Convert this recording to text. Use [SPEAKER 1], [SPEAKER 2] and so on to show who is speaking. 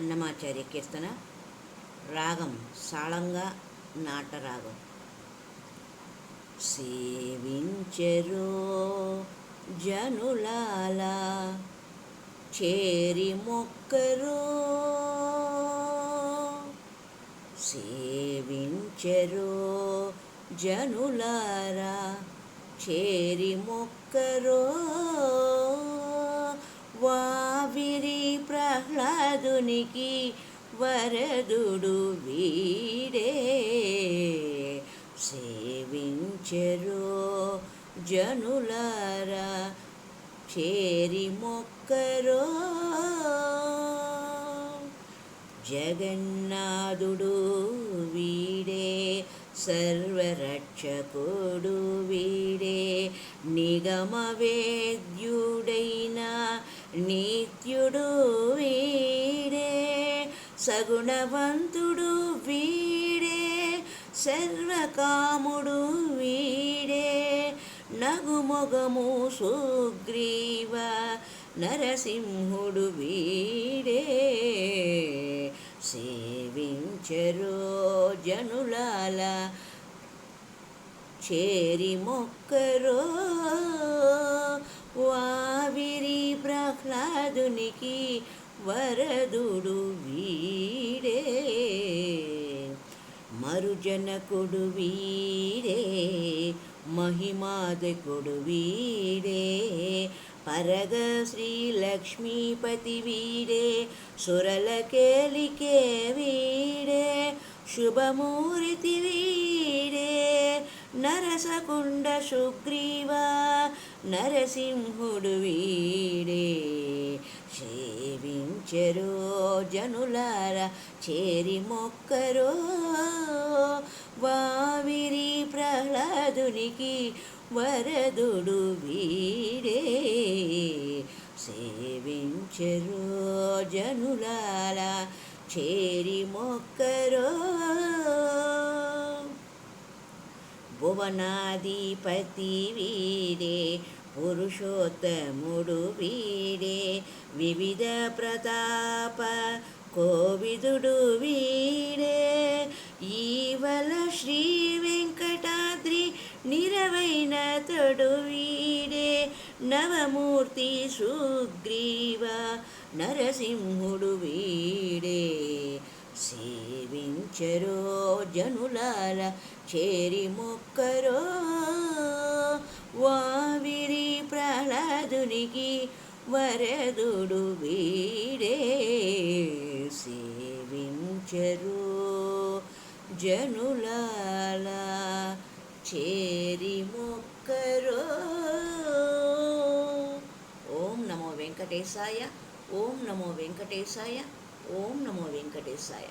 [SPEAKER 1] అన్నమాచార్య కీర్తన రాగం సాళంగా నాటరాగం సేవించెరు జనులాల చేరి మొక్కరు. సేవించెరు జనులారా చేరి మొక్కరో. వావిరి ప్రహ్లాదునికి వరదుడు వీడే. సేవించరు జనులారా చేరి మొక్కరో. జగన్నాథుడు వీడే సర్వరక్షకుడు వీడే నిగమవేద్యుడైన నిత్యుడు వీడే సగుణవంతుడు వీడే సర్వకాముడు వీడే నగుమొగము సుగ్రీవ నరసింహుడు వీడే. సేవించరో జనులాల చేరి మొక్కరో వావిరి ఆహ్లాదునికి వరదుడు వీడే. మరుజనకుడు వీడే మహిమాదకుడు వీడే. పరగ శ్రీ లక్ష్మీపతి వీడే సురలకేలికే వీడే శుభమూర్తి వీడే. నరసకుండ సుగ్రీవ నరసింహుడు వీడే. సేవించరో జనులార చేరి మొక్కరో. వావిరి ప్రహ్లాదునికి వరదుడు వీడే. సేవించరో జనులాల చేరి మొక్కరో. భువనాధిపతి వీడే పురుషోత్తముడు వీడే వివిధ ప్రతాప కోవిదుడు వీడే. ఈవల శ్రీ వెంకటాద్రి నిరవైన తొడు వీడే నవమూర్తి సుగ్రీవ నరసింహుడు వీడే. శ్రీ సేవించరో జనులాల చేరి మొక్కరో. వావిరి ప్రహ్లాదునికి వరదుడు వీడే. సేవించరు జనులాల చేరి మొక్కరో. ఓం నమో వెంకటేశాయ ఓం నమో వెంకటేశాయ ఓం నమో వెంకటేశాయ.